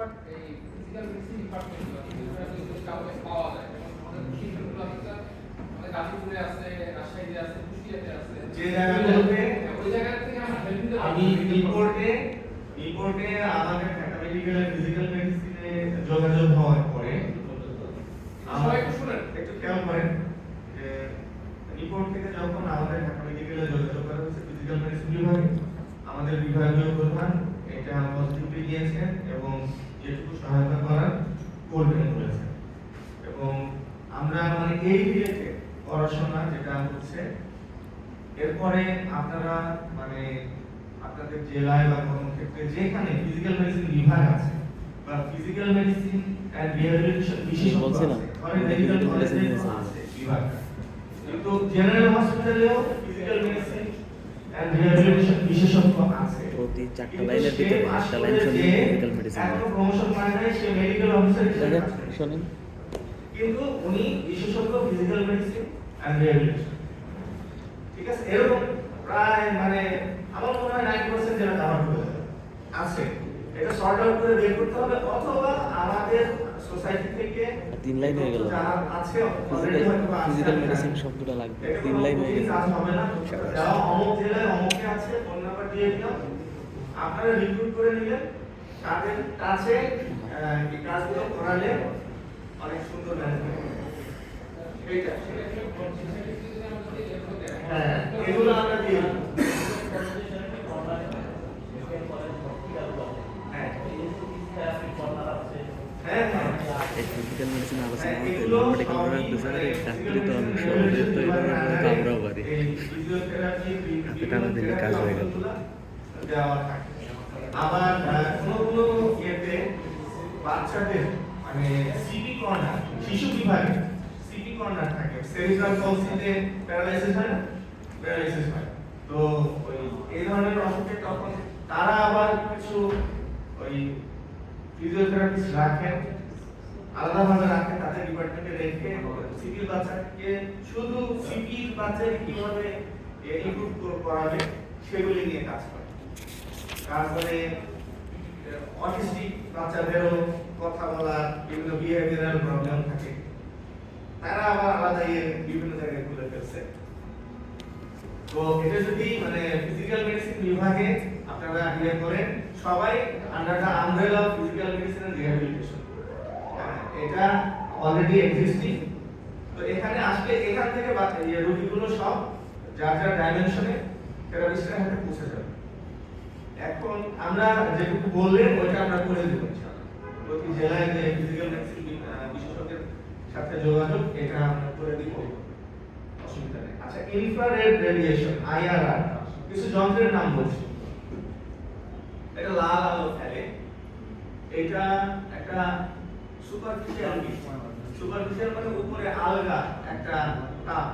Expert এই physical medicine ডিপার্টমেন্টগুলো যদি পাওয়া যায়। আমাদের শিক্ষকগুলো আছে আমাদের গাজীপুরে আছে রাজশাহীতে আছে কুষ্টিয়াতে আছে। যে জায়গাগুলোতে ওই জায়গা থেকে আমরা আমি রিপোর্টে রিপোর্টে আমাদের ঢাকা ফিজিক্যাল মেডিসিনে যোগাযোগ হওয়ার পরে সবাই একটু শুনেন। একটু খেয়াল করেন যে রিপোর্ট থেকে যখন আমাদের যোগাযোগ করা হয়েছে ফিজিক্যাল মেডিসিন বিভাগে আমাদের বিভাগীয় প্রধান এটা পজিটিভলি নিয়েছেন এবং যেটুকু সহায়তা করার করবেন বলেছেন এবং আমরা মানে এই রিলেটেড পড়াশোনা যেটা হচ্ছে এরপরে আপনারা মানে আপনাদের জেলায় বা কর্মক্ষেত্রে যেখানে ফিজিক্যাল মেডিসিন বিভাগ আছে বা ফিজিক্যাল মেডিসিন এন্ড রিহ্যাবিলিটেশন বিশেষজ্ঞ আছে ধরেন মেডিকেল কলেজে আছে। বিভাগটা। কিন্তু জেনারেল হসপিটালেও ফিজিক্যাল মেডিসিন এন্ড রিহ্যাবিলিটেশন বিশেষজ্ঞ আছে। চারটা লাইনের ভিতরে একটা লাইন শুনলে যে মেডিকেল মেডিসিন। শোনেন। কিন্তু উনি বিশেষজ্ঞ ফিজিক্যাল মেডিসিন এন্ড রিহ্যাবিলিটেশন ঠিক আছে? এরকম প্রায় মানে আমার মনে হয় নাইনটি পার্সেন্ট জেলা কাভার করে আছে। এটা সর্ট আউট করে বের করতে হবে অথবা আমাদের সোসাইটি থেকে তিন লাইন হয়ে গেল। আছে ফিজিক্যাল মেডিসিন শব্দটা লাগবে। তিন লাইন হয়ে গেল। হবে না। যারা অমুক জেলায় অমুকে আছে ফোন নাম্বার দিয়ে দিলাম। আপনারা রিক্রুট করে নিলেন তাদের কাছে এই কাজগুলো করালে অনেক সুন্দর হবে। এইটা হ্যাঁ এগুলো আমরা দিয়ে। হ্যাঁ হ্যাঁ হ্যাঁ। মেডিসিন আলোচনা হ্যাঁ, মানে ডাক্তারি তো আমরাও পারি এই physiotherapy, হাতে টানা দিলে কাজ হয়ে গেল। আবার কোনো কোনো ইয়েতে বাচ্চাদের মানে সিপি কর্নার শিশু বিভাগে সিপি কর্নার থাকে। সেরিব্রাল পলসিতে প্যারালাইসিস হয় না? প্যারালাইসিস হয়। তো ওই, এই ধরনের অসুখে তখন তারা আবার কিছু ওই ফিজিওথেরাপিস্ট রাখেন, আলাদাভাবে রাখেন, তাদের ডিপার্টমেন্টে রেখে সিপির বাচ্চাকে শুধু সিপির বাচ্চাকে কীভাবে ইমপ্রুভ করাবে সেগুলি নিয়ে কাজ করে। তারপরে অটিস্টিক বাচ্চাদেরও কথা বলা বিভিন্ন বিহেভিয়ারাল প্রবলেম থাকে। তারা আবার আলাদা ইয়ে বিভিন্ন জায়গায় খুলে ফেলছে। তো এটা যদি মানে ফিজিক্যাল মেডিসিন বিভাগে আপনারা ইয়ে করেন, সবাই under the umbrella of physical medicine rehabilitation এটা অলরেডি এক্সিস্টিং তো এখানে আসলে এখান থেকে রোগীগুলো সব যার যার ডাইমেনশনে থেরাপিস্টের হাতে পৌঁছে যাবে। এখন আমরা যেটুকু বললেন, ওইটা আমরা করে দেবো প্রতি জেলায় যে ফিজিক্যাল বিশেষজ্ঞের সাথে যোগাযোগ, এটা আমরা করে দিব। অসুবিধা নেই। আচ্ছা ইনফ্রারেড রেডিয়েশন আইআরআর কিছু যন্ত্রের নাম বলছি। এটা লাল আলো ফেলে। এটা একটা সুপারফিশিয়াল সুপারফিশিয়াল মানে উপরে আলগা একটা তাপ।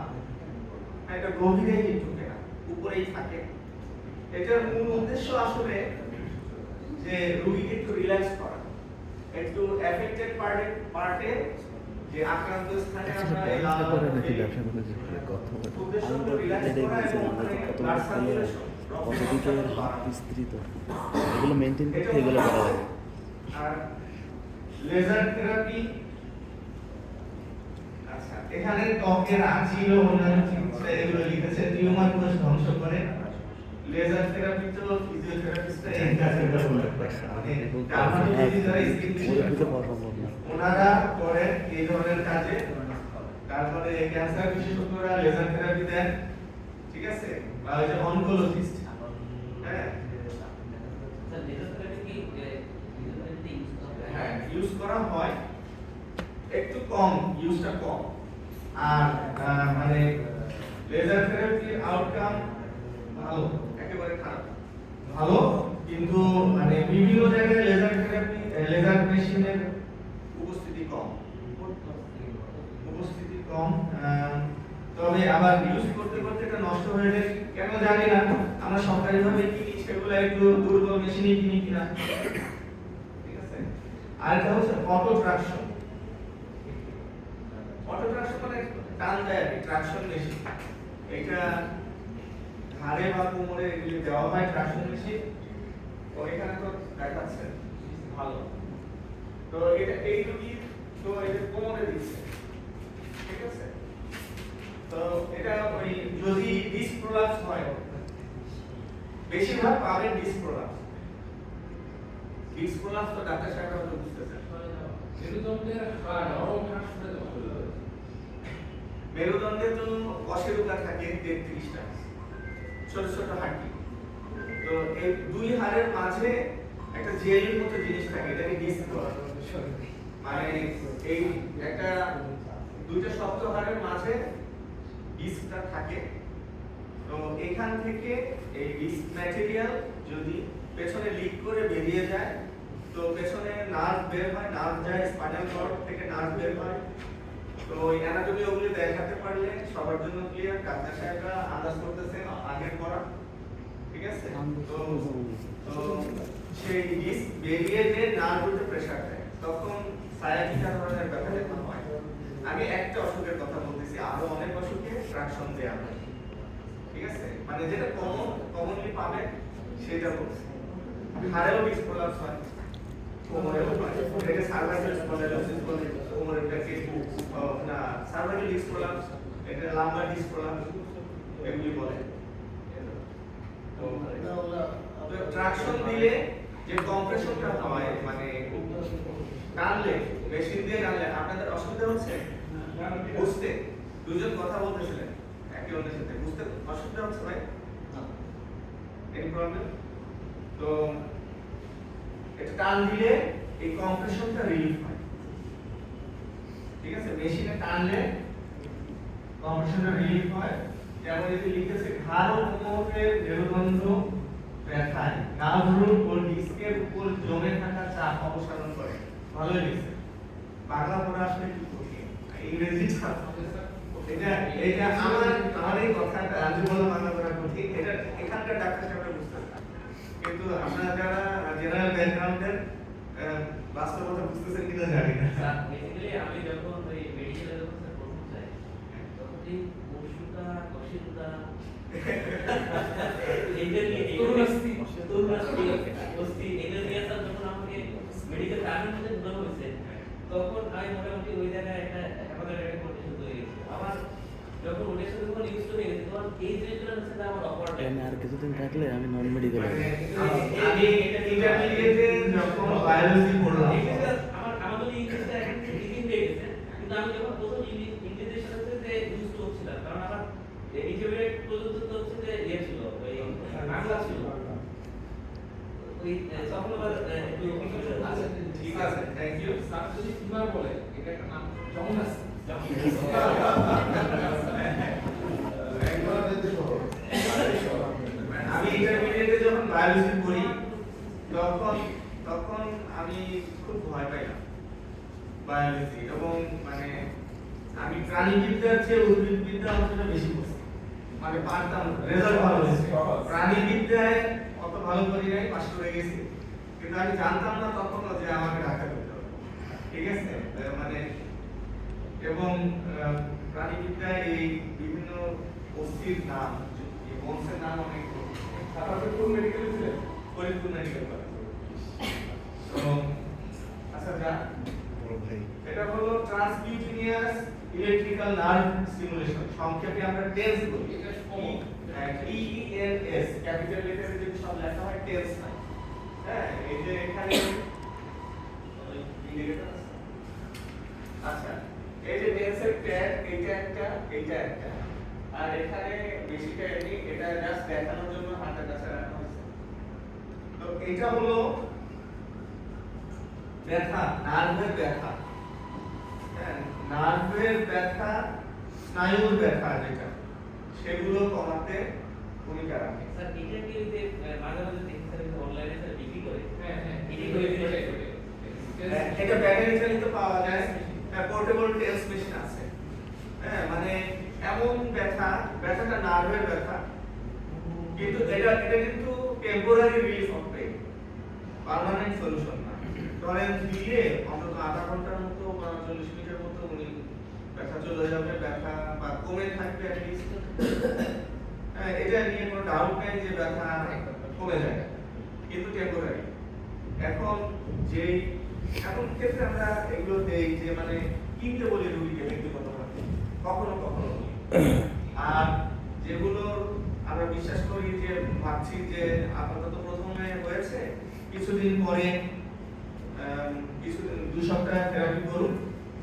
একটা গভীরে কিন্তু উপরেই থাকে। এটার মূল উদ্দেশ্য আসলে যে রোগীকে একটু রিল্যাক্স করা। একটু এফেক্টেড পার্টে পার্টে যে আক্রান্ত স্থানে আমরা এই লাল উদ্দেশ্য হলো এটাই করা এবং হাত বিস্তৃত? এগুলো মেনটেন করতে এগুলো করা লাগে আর লেজার থেরাপি আচ্ছা এখানে ত্বকের আঁচিল অন্যান্য চিকিৎসা এগুলো লিখেছে টিউমার কোষ ধ্বংস করে। লেজার থেরাপি তো ফিজিওথেরাপিস্টরা এই কাজে করে মানে ডার্মাটোলজি যারা স্কিন ওদের ভিতরে পাওয়া সম্ভব না ওনারা করেন এই ধরনের কাজে তারপরে ক্যান্সার বিশেষজ্ঞরা লেজার থেরাপি দেন ঠিক আছে? বা ওই যে অনকোলজিস্ট হ্যাঁ? হ্যাঁ? ইউজ করা হয় একটু কম ইউজটা কম। আর মানে লেজার থেরাপির আউটকাম ভালো। একেবারে খারাপ। ভালো কিন্তু মানে বিভিন্ন জায়গায় লেজার থেরাপি লেজার মেশিনের উপস্থিতি কম। উপস্থিতি কম তবে আবার ইউজ করতে করতে এটা নষ্ট হয়ে যায়। কেন জানি না আমরা সরকারিভাবে কিনি সেগুলো একটু দুর্বল মেশিনই কিনি কিনা। ঠিক আছে? আরেকটা হচ্ছে অটো ট্রাকশন অটো ট্রাকশন মানে টান দেয় আর ট্রাকশন মেশিন এটা ঘাড়ে বা কোমরে এগুলি দেওয়া হয় ট্রাকশন মেশিন তো এখানে তো দেখাচ্ছে ভালো। তো এটা এই রুগী তো এটা কোমরে দিচ্ছে ঠিক আছে? তো এটা ওই যদি ডিস প্রলাপস হয় বেশিরভাগ পাবেন ডিস প্রলাপস ডিস প্রলাপস তো ডাক্তার সাহেব হয়তো বুঝতেছেন। মেরুদণ্ডের হাড় নরম হাড় সরে যাওয়া মেরুদণ্ডে তো অসেরুকা থাকে তেত্রিশটা। ছোট ছোট হাড্ডি তো এই দুই হাড়ের মাঝে একটা জেলির মতো জিনিস থাকে, এটাকে ডিস্ক বলা। মানে এই একটা দুইটা শক্ত হাড়ের মাঝে ডিস্কটা থাকে। তো এখান থেকে এই ডিস্ক ম্যাটেরিয়াল যদি পেছনে লিক করে বেরিয়ে যায়, তো পেছনে নার্ভ বের হয় নার্ভ যায় স্পাইনাল কর্ড থেকে নার্ভ বের হয়। তো ওই অ্যানাটমি ওগুলি দেখাতে পারলে সবার জন্য ক্লিয়ার ডাক্তার সাহেবরা আন্দাজ করতেছেন আগের পড়া ঠিক আছে? তো তো সেই ডিস্ক বেরিয়ে যে প্রেসার দেয় তখন সায়াটিকা ধরনের ব্যাপার দেখা হয় আমি একটা অসুখের কথা বলতেছি আরও অনেক অসুখে ট্রাকশন দেয়া হয়। ঠিক আছে? মানে যেটা কমন কমনলি পাবে সেটা বলছি। হাড়েও ডিস্ক প্রলাপস হয়। কোমরেও এটাকে সার্ভাইকাল স্পন্ডাইলোসিস বলে কোমরেরটাকে ও, না সার্ভাইকাল ডিস্ক প্রলাপস এটা লাম্বার ডিস্ক প্রলাপস এগুলি বলে। তো ট্রাকশন দিলে যে কম্প্রেশনটা হয় মানে টানলে মেশিন দিয়ে টানলে আপনাদের অসুবিধা হচ্ছে? বুঝতে। দুজন কথা বলতেছিলেন একে অন্যের সাথে। বুঝতে অসুবিধা হচ্ছে ভাই? এনি প্রবলেম তো এটা টান দিলে এই কম্প্রেশনটা রিলিফ হয়। ঠিক আছে? মেশিনে টানলে কম্প্রেশনটা রিলিফ হয়। যেমন এতে লিখেছে, ঘাড় ও কোমরের মেরুদণ্ড ব্যথায়। নার্ভ রুট ও ডিস্কের উপর জমে থাকা চাপ অপসারণ করে। ভালোই লিখছে। বাংলা পড়া আসলে একটু কঠিন। ইংরেজিটা এটা এটা আমার আমার এই কথাটা আমি বললাম বাংলা পড়া কঠিন। এটা, এখানকার ডাক্তার সাহেবরা বুঝতে কিন্তু আমরা যারা জেনারেল ব্যাকগ্রাউন্ডের বাস্তবতা বুঝতেছেন কিনা জানি না। বেসিক্যালি আমি যখন ওই মেডিকেল যখন স্যার প্রথম যাই তখন এই পশুটা কষিটা এটা নিয়ে তরুণাস্থি। তরুণাস্থি অস্থি এটা নিয়ে স্যার যখন আমাকে মেডিকেল টার্মের মধ্যে ঢোকানো হয়েছে তখন আমি মোটামুটি ওই জায়গায় একটা আমাদের একটা কন্ডিশন তৈরি হয়েছে আমার যখন ওটার সাথে যখন ইউজ হয়ে গেছে তখন এই জিনিসগুলো হচ্ছে যে আমার অপরাধ এখানে আর কিছুদিন থাকলে আমি নন মেডিকেলে মানে আমি ইন্টারমিডিয়েটে যখন বায়োলজি পড়লাম আমার আমাদের ইংলিশটা এখন ইজি হয়ে গেছে কিন্তু আমি যখন প্রথম ইংলিশ ইংরেজির সাথে সাথে ইউজ করছিলাম কারণ আমার ইন্টারমিডিয়েট পর্যন্ত তো হচ্ছে যে ইয়ে ছিল ওই বাংলা ছিল ওই তখন আবার একটু confusion আছে। ঠিক আছে থ্যাংক ইউ স্যার যদি বলে এটা একটা নাম যেমন আছে আমি যখন পড়ি তখন তখন আমি খুব ভয় পাইলাম বায়োলজি এবং মানে আমি প্রাণীবিদ্যার চেয়ে উদ্ভিদবিদ্যা অতটা বেশি পড়ছি মানে পারতাম রেজাল্ট ভালো হয়েছে। প্রাণীবিদ্যায় অত ভালো করি নাই পাশ করে গেছি। কিন্তু আমি জানতাম না তখনও যে আমাকে ডাক্তার করতে হবে। ঠিক আছে? মানে এবং প্রাণীবিদ্যায় এই বিভিন্ন অস্থির নাম এই বংশের নাম অনেক তারপরে কোন মেডিকেলে ছিলেন ফরিদপুর মেডিকেল কলেজ আচ্ছা যা। এটা হলো ট্রান্সকিউটিনিয়াস ইলেকট্রিক্যাল নার্ভ স্টিমুলেশন সংক্ষেপে আমরা টেন্স বলি। এটা common। E N S capital লেটারে যদি সব লেখা হয় টেন্স হয়। হ্যাঁ এই যে এখানে আচ্ছা এই যে টেন্সের ট্যাগ এইটা একটা এইটা একটা। আর এখানে বেশিটা এমনি এটা জাস্ট দেখানোর জন্য হাতের কাছে রাখা হয়েছে। তো এটা হলো ব্যথা নার্ভের ব্যথা। হ্যাঁ নার্ভের ব্যথা স্নায়ুর ব্যথা যেটা সেগুলো কমাতে ভূমিকা রাখে। স্যার এটা কি যে মাঝে মাঝে দেখি স্যার অনলাইনে স্যার বিক্রি করে? হ্যাঁ হ্যাঁ এটি করে হ্যাঁ, এটা ব্যাটারি চালিত পাওয়া যায়। পোর্টেবল টেলস মেশিন আছে। হ্যাঁ মানে এমন ব্যথা, ব্যথাটা নার্ভের ব্যথা। কিন্তু এটা এটা কিন্তু temporary relief of pain permanent solution না। ধরেন দিলে অন্তত আধা ঘণ্টার মতো বা চল্লিশ মিনিটের মতো উনি ব্যথা চলে যাবে, ব্যথা বা কমে থাকবে অ্যাটলিস্ট হ্যাঁ এটা নিয়ে কোনো ডাউট নেই যে ব্যথা কমে যায়। কিন্তু টেম্পোরারি এখন যেই, এখন ক্ষেত্রে আমরা এগুলো দেই যে মানে কিনতে বলি রুগীকে ব্যক্তিগতভাবে কখনো কখনো। আর যেগুলো আমরা বিশ্বাস করি যে, ভাবছি যে আপাতত প্রথমে হয়েছে, কিছুদিন পরে কিছুদিন, দু সপ্তাহ থেরাপি করুন,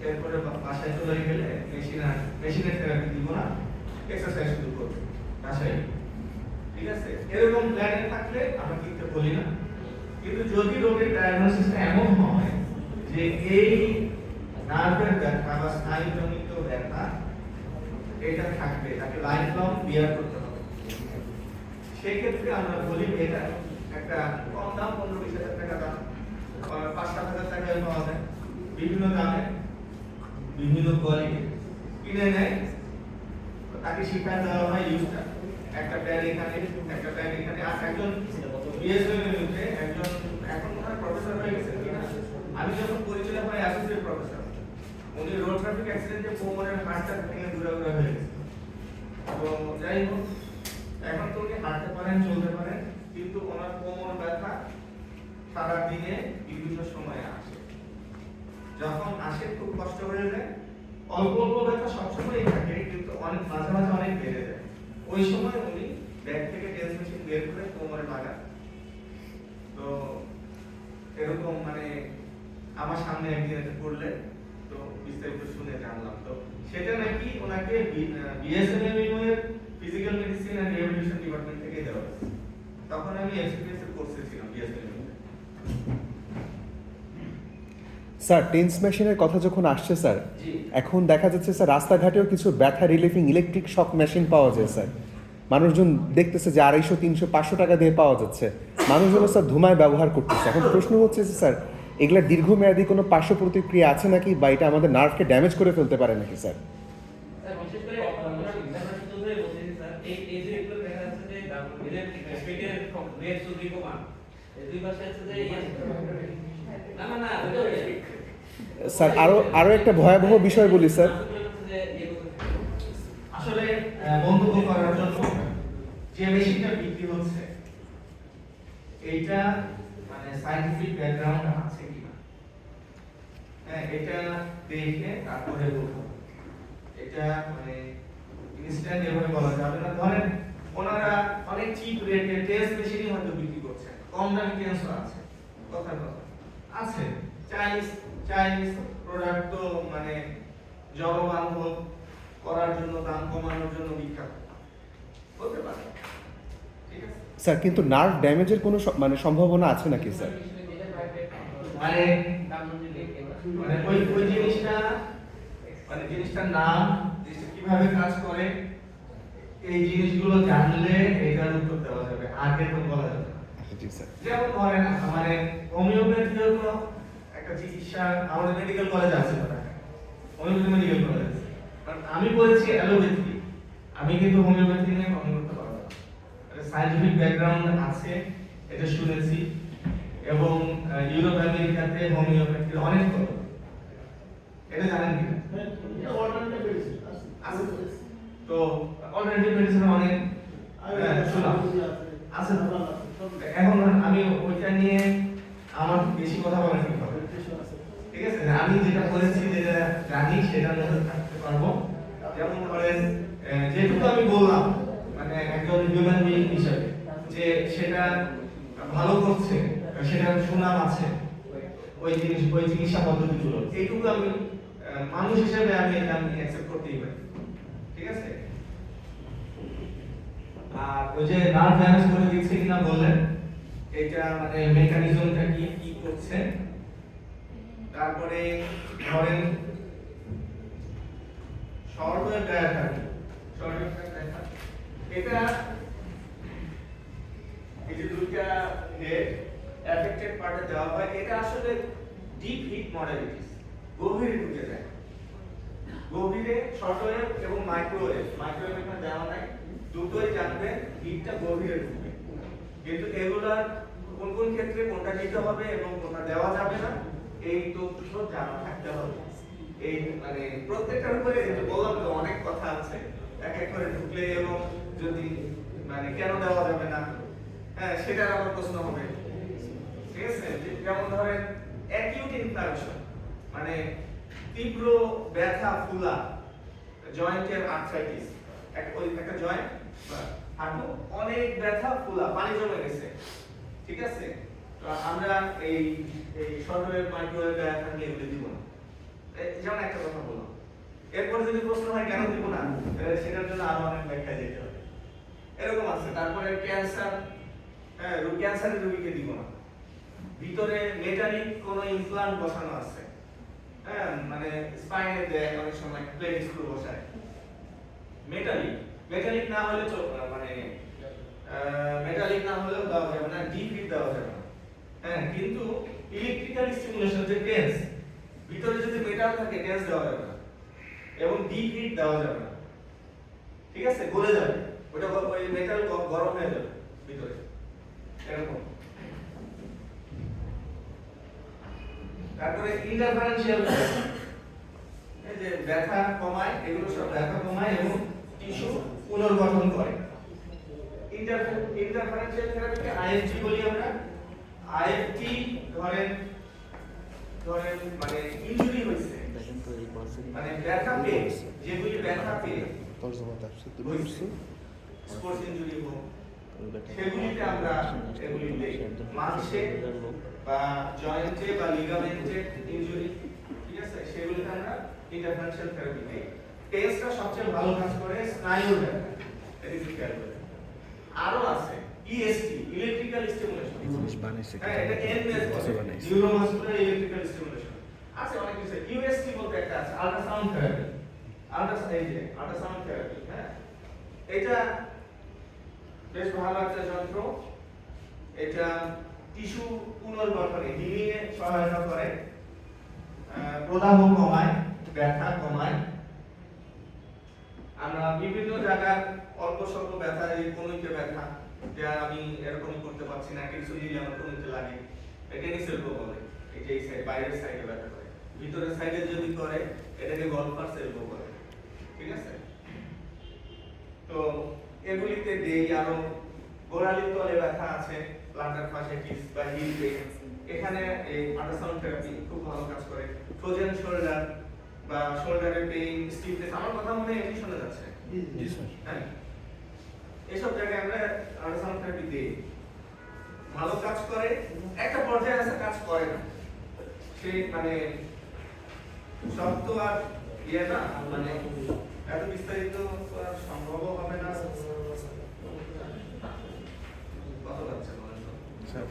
এরপরে বাসায় চলে গেলে মেশিনার মেশিনের থেরাপি দিব না এক্সারসাইজ শুরু করব বাসায়। ঠিক আছে? এরকম প্ল্যানে থাকলে আমরা কিনতে বলি না। কিন্তু যদি রোগের ডায়াগনোসিসটা এমন হয় যে এই নার্ভের ব্যথা বা স্নায়ুজনিত ব্যথা এটা থাকবে, তাকে লাইফ লং বিয়ার করতে হবে। সেক্ষেত্রে আমরা বলি এটা একটা কম দাম, পনেরো বিশ হাজার টাকা দাম। পাঁচ সাত হাজার টাকায় পাওয়া যায়। বিভিন্ন দামে, বিভিন্ন কোয়ালিটি কিনে নেয়, তাকে শিক্ষা দেওয়া হয় ইউজটা একটা প্যাড এখানে, একটা প্যাড এখানে। আর একজন বিএসএমএতে একজন, এখন প্রফেসর হয়ে গেছে আমি যখন পরিচয় হয় অ্যাসোসিয়েট প্রফেসর উনি রোড ট্রাফিক অ্যাক্সিডেন্টে কোমরের হাড়টা ভেঙে ঘুরে ঘুরে হয়ে গেছে। তো যাই হোক, এখন তো উনি হাঁটতে পারেন, চলতে পারেন, কিন্তু ওনার কোমর ব্যথা সারা দিনে বিভিন্ন সময়ে আসে। যখন আসে খুব কষ্ট হয়ে যায়, অল্প অল্প ব্যথা সবসময়ই থাকে, কিন্তু অনেক মাঝে মাঝে অনেক বেড়ে যায়। ওই সময় উনি ব্যাগ থেকে টেন্স মেশিন বের করে কোমরে লাগান। তো এরকম মানে আমার সামনে একদিন এটা করলে বিস্তারিত শুনে জানলাম। তো সেটা নাকি ওনাকে বিএসএনএম এর physical medicine and rehabilitation department থেকে দেওয়া হয়েছে। তখন আমি এক্সপিরিয়েন্স কোর্সে ছিলাম বিএসএনএম স্যার টেন্স মেশিনের কথা যখন আসছে স্যার এখন দেখা যাচ্ছে স্যার রাস্তাঘাটেও কিছু ব্যথা রিলিফিং ইলেকট্রিক শক মেশিন পাওয়া যায় স্যার। মানুষজন দেখতেছে যে আড়াইশো তিনশো পাঁচশো টাকা দিয়ে পাওয়া যাচ্ছে। মানুষজন স্যার ধুমায় ব্যবহার করতেছে। এখন প্রশ্ন হচ্ছে যে স্যার এগুলা দীর্ঘমেয়াদী কোনো পার্শ্ব প্রতিক্রিয়া আছে নাকি বা এটা আমাদের নার্ভকে ড্যামেজ করে ফেলতে পারে নাকি স্যার? স্যার আরও আরও একটা ভয়াবহ বিষয় বলি স্যার। যে ইয়ে আসলে মন্তব্য করার জন্য যে মেশিনটা বিক্রি হচ্ছে এইটা মানে সাইন্টিফিক ব্যাকগ্রাউন্ড আছে। হ্যাঁ এটা দেখে তারপরে বলব এটা মানে ইনস্ট্যান্ট এভাবে বলা যাবে না। ধরেন ওনারা অনেক চিপ রেটে টেস্ট মেশিনই হয়তো বিক্রি করছে কম দামি টেন্সও আছে। কথা কথা। আছে। চাইনিজ চাইনিজ প্রোডাক্ট তো মানে জনবান্ধব করার জন্য দাম কমানোর জন্য বিখ্যাত। হতে পারে। ঠিক স্যার কিন্তু নার্ভ ড্যামেজের কোনো মানে সম্ভাবনা আছে নাকি স্যার? মানে মানে ওই ওই জিনিসটা মানে জিনিসটার নাম জিনিসটা কীভাবে কাজ করে এই জিনিসগুলো জানলে এটার উত্তর দেওয়া যাবে আগে তো বলা যাবে যেমন ধরেন মানে হোমিওপ্যাথিও তো একটা চিকিৎসা আমাদের মেডিকেল কলেজ আছে হোমিওপ্যাথি মেডিকেল কলেজ আছে। কারণ আমি বলেছি অ্যালোপ্যাথি আমি কিন্তু হোমিওপ্যাথি নিয়ে কথা করতে পারব না। সাইন্টিফিক ব্যাকগ্রাউন্ড আছে এটা শুনেছি। এবং আহ, ইউরোপ আমেরিকাতে হোমিওপ্যাথির অনেক কত এটা জানেন কি তো। তো অল্টারনেটিভ মেডিসিন অনেক হ্যাঁ, শুনলাম আছে এখন আমি ওইটা নিয়ে আমার বেশি কথা বলা ঠিক হবে? ঠিক আছে? আমি যেটা করেছি যেটা জানি সেটার মধ্যে থাকতে পারব। যেমন ধরেন যেটুকু আমি বললাম মানে একজন হিউম্যান বিং হিসাবে যে সেটা ভালো করছে সেটার সুনাম আছে। ওই জিনিস, ওই চিকিৎসা পদ্ধতিগুলো। এইটুকু আমি মানুষ হিসেবে আমি এটা আমি অ্যাকসেপ্ট করতেই পারি। ঠিক আছে? আর ওই যে নার্ভ ড্যামেজ করে দিচ্ছে কিনা বললেন, এটা মানে মেকানিজমটা কি কি করছে? তারপরে ধরেন শর্টওয়েভ ডায়াফ্রাম শর্টওয়েভ ডায়াফ্রাম এটা এই যে দুইটা হেড অ্যাফেক্টেড পার্টে দেওয়া হয়, এটা আসলে ডিপ হিট মডালিটিস গভীরে ঢুকে যায়। গভীরে শর্টওয়েভ এবং মাইক্রোওয়েভ মাইক্রোওয়েভ এখানে দেওয়া নাই, দুটোই জানবে হিটটা গভীরে ঢুকবে কিন্তু এগুলার কোন কোন ক্ষেত্রে কোনটা দিতে হবে এবং কোনটা দেওয়া যাবে না, এই তথ্য জানা থাকতে হবে। এই মানে প্রত্যেকটার উপরে বললাম তো, অনেক কথা আছে, এক এক করে ঢুকলে এবং যদি মানে কেন দেওয়া যাবে না হ্যাঁ সেটার আবার প্রশ্ন হবে। ঠিক আছে? যেমন ধরেন অ্যাকিউট ইনফ্লামেশন মানে তীব্র ব্যথা, ফুলা জয়েন্টের আর্থ্রাইটিস একটা জয়েন্ট হাঁটু, অনেক ব্যথা, ফুলা, পানি জমে গেছে। ঠিক আছে? তো আমরা এই এই সরকারের মাইক্রোওয়েভ নিয়ে এগুলো দিব না। যেমন একটা কথা বললাম। এরপরে যদি প্রশ্ন হয়, কেন দিব না? সেটার জন্য আরও অনেক ব্যাখ্যা যেতে হবে। এরকম আছে। তারপরে ক্যান্সার হ্যাঁ ক্যান্সারের রোগীকে দিব না। ভিতরে মেটালিক কোন ইমপ্লান্ট বসানো আছে। হ্যাঁ মানে স্পাইনে দেয় অনেক সময় প্লেট স্ক্রু বসায়। মেটালিক মেটালিক না হলে মানে মেটালিক না হলেও দেওয়া যাবে না ডিপ হিট দেওয়া যাবে না। হ্যাঁ কিন্তু ইলেকট্রিক্যাল স্টিমুলেশন যে টেন্স ভিতরে যদি মেটাল থাকে টেন্স দেওয়া যাবে না। এবং ডিপ হিট দেওয়া যাবে না। ঠিক আছে? গলে যাবে। ওটা মেটাল গরম হয়ে যাবে ভিতরে। এরকম। তারপরে ইন্টারফারেন্সিয়াল এই যে ব্যথা কমায়, এগুলো সব ব্যথা কমায় এবং টিস্যু পুনর্গঠন করে। ইন্টারফারেন্সিয়াল থেরাপিকে আইএফটি বলি আমরা। আইএফটি ধরেন ধরেন মানে ইনজুরি হয়েছে। মানে ব্যথা পেয়ে, যেগুলি ব্যথা পেয়ে স্পোর্টস ইনজুরি হোক, সেগুলিতে আমরা এগুলিতে মাংসে বা জয়েন্টে বা লিগামেন্টে ইনজুরি ঠিক আছে? সেগুলিতে আমরা ইন্টারভেনশন থেরাপি দিই টেস্টটা সবচেয়ে ভালো কাজ করে স্নায়ুর ব্যথা আরও আছে ইএসটি ইলেকট্রিক্যাল স্টিমুলেশন বানাইছে হ্যাঁ এটা এনএস কিছু বলে নিউরোমাসকুলার ইলেকট্রিক্যাল স্টিমুলেশন আছে অনেক কিছু ইউএসটি বলতে একটা আছে আল্ট্রাসাউন্ড থেরাপি আল্ট্রাসাউন্ড এই যে আল্ট্রাসাউন্ড থেরাপি হ্যাঁ? এটা বেশ ভালো একটা যন্ত্র। এটা টিস্যু পুনর্গঠনে হিলিং সহায়তা করে প্রদাহ কমায়, ব্যথা কমায়। আমরা বিভিন্ন জায়গার অল্প স্বল্প ব্যথা, এই কনুইতে ব্যথা, যা আমি এরকম করতে পারছি না কিছু নিলে আমার কনুইতে লাগে টেনিস এলবো বলে। এই যে সাইড বাইরের সাইডে ব্যথা করে। ভিতরের সাইডে যদি করে, এটাকে গলফার্স এলবো বলে। ঠিক আছে? তো এগুলিতে দেই, আরও গোড়ালির তলে ব্যথা আছে প্লান্টার ফাসিটিস বা হিল পেইন এখানে এই আল্ট্রাসাউন্ড থেরাপি খুব ভালো কাজ করে। ফ্রোজেন শোল্ডার বা শোল্ডারের পেইন স্টিফনেস আমার কথা মনে হয় এমনি শোনা যাচ্ছে। জি স্যার। হ্যাঁ। এসব জায়গায় আমরা আল্ট্রাসাউন্ড থেরাপি দিই। ভালো কাজ করে একটা পর্যায়ে আছে কাজ করে না। সে মানে সব তো আর ইয়ে না মানে এত বিস্তারিত সম্ভব হবে না কত যাচ্ছে বলেন তো? স্যার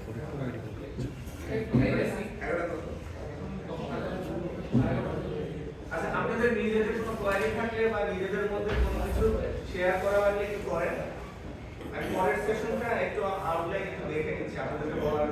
আচ্ছা আপনাদের নিজেদের কোনো কোয়ারি থাকলে বা নিজেদের মধ্যে কোনো কিছু শেয়ার করা লাগলে কি করেন? আমি পরের সেশনটা একটু আউটলাইন একটু দেখে নিচ্ছি, আপনাদেরকে বলার